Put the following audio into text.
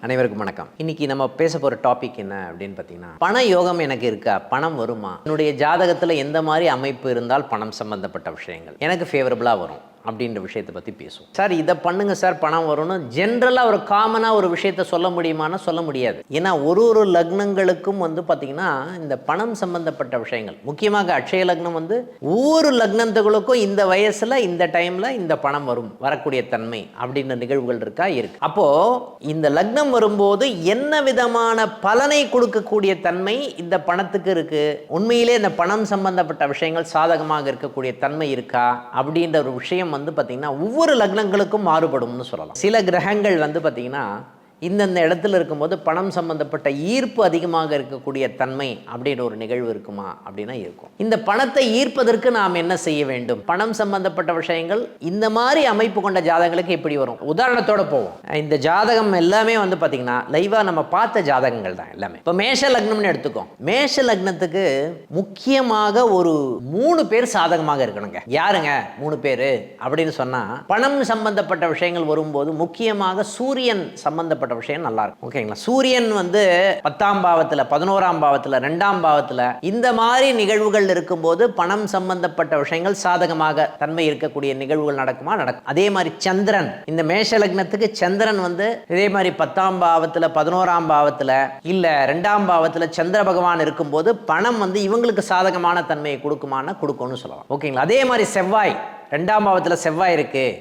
அனைவருக்கும் வணக்கம். இன்னைக்கு நம்ம பேச போற டாபிக் என்ன அப்படின்னு பார்த்தீங்கன்னா பண யோகம் எனக்கு இருக்கா? பணம் வருமா? என்னுடைய ஜாதகத்துல எந்த மாதிரி அமைப்பு இருந்தால் பணம் சம்பந்தப்பட்ட விஷயங்கள்? எனக்கு ஃபேவரபிளா வரும். அப்படின்ற விஷயத்தை பத்தி பேசுவோம். சார் இதை பண்ணுங்க சார் பணம் வரும்னு ஜென்ரலாக ஒரு காமனா ஒரு விஷயத்த சொல்ல முடியுமான்னா சொல்ல முடியாது. ஏன்னா ஒரு ஒரு லக்னங்களுக்கும் வந்து பார்த்தீங்கன்னா இந்த பணம் சம்பந்தப்பட்ட விஷயங்கள். முக்கியமாக அட்சய லக்னம் வந்து ஒவ்வொரு லக்னத்துகளுக்கும் இந்த வயசுல இந்த டைம்ல இந்த பணம் வரும் வரக்கூடிய தன்மை அப்படின்ற நிகழ்வுகள் இருக்கா? இருக்கு. அப்போ இந்த லக்னம் வரும்போது என்ன விதமான பலனை கொடுக்கக்கூடிய தன்மை இந்த பணத்துக்கு இருக்கு? உண்மையிலே இந்த பணம் சம்பந்தப்பட்ட விஷயங்கள் சாதகமாக இருக்கக்கூடிய தன்மை இருக்கா? அப்படின்ற ஒரு விஷயம் வந்து பார்த்திங்கன்னா ஒவ்வொரு லக்னங்களுக்கும் மாறுபடும்னு சொல்லலாம். சில கிரகங்கள் வந்து பார்த்திங்கன்னா இந்தந்த இடத்துல இருக்கும்போது பணம் சம்பந்தப்பட்ட ஈர்ப்பு அதிகமாக இருக்கக்கூடிய தன்மை அப்படின்னு ஒரு நிகழ்வு இருக்குமா அப்படின்னா இருக்கும். இந்த பணத்தை ஈர்ப்பதற்கு நாம் என்ன செய்ய வேண்டும்? பணம் சம்பந்தப்பட்ட விஷயங்கள் இந்த மாதிரி அமைப்பு கொண்ட ஜாதகங்களுக்கு எப்படி வரும்? உதாரணத்தோட போவோம். இந்த ஜாதகம் எல்லாமே வந்து பார்த்தீங்கன்னா லைவாக நம்ம பார்த்த ஜாதகங்கள் தான் எல்லாமே. இப்போ மேஷ லக்னம்னு எடுத்துக்கோ. மேஷ லக்னத்துக்கு முக்கியமாக ஒரு மூணு பேர் சாதகமாக இருக்கணுங்க. யாருங்க? மூணு பேர் அப்படின்னு சொன்னா பணம் சம்பந்தப்பட்ட விஷயங்கள் வரும்போது முக்கியமாக சூரியன் சம்பந்தப்பட்ட விஷயம் நல்லா இருக்கும் ஓகேங்களா? சூரியன் வந்து பத்தாம் பாவத்துல பதினோராம் பாவத்துல ரெண்டாம் பாவத்துல இந்த மாதிரி நிகழ்வுகள் இருக்கும்போது பணம் சம்பந்தப்பட்ட விஷயங்கள் சாதகமாக தன்மை இருக்கக்கூடிய நிகழ்வுகள் நடக்குமா? நடக்கும். அதே மாதிரி சந்திரன். இந்த மேஷ லக்னத்துக்கு சந்திரன் வந்து இதே மாதிரி பத்தாம் பாவத்தில் பதினோராம் பாவத்துல இல்ல ரெண்டாம் பாவத்துல சந்திர பகவான் இருக்கும்போது பணம் வந்து இவங்களுக்கு சாதகமான தன்மையை கொடுக்குமான்னு கொடுக்கும்னு சொல்லலாம். ஓகேங்களா? அதே மாதிரி செவ்வாய். ரெண்டாம் பாவத்தில் செவ்வாய் இருக்கு.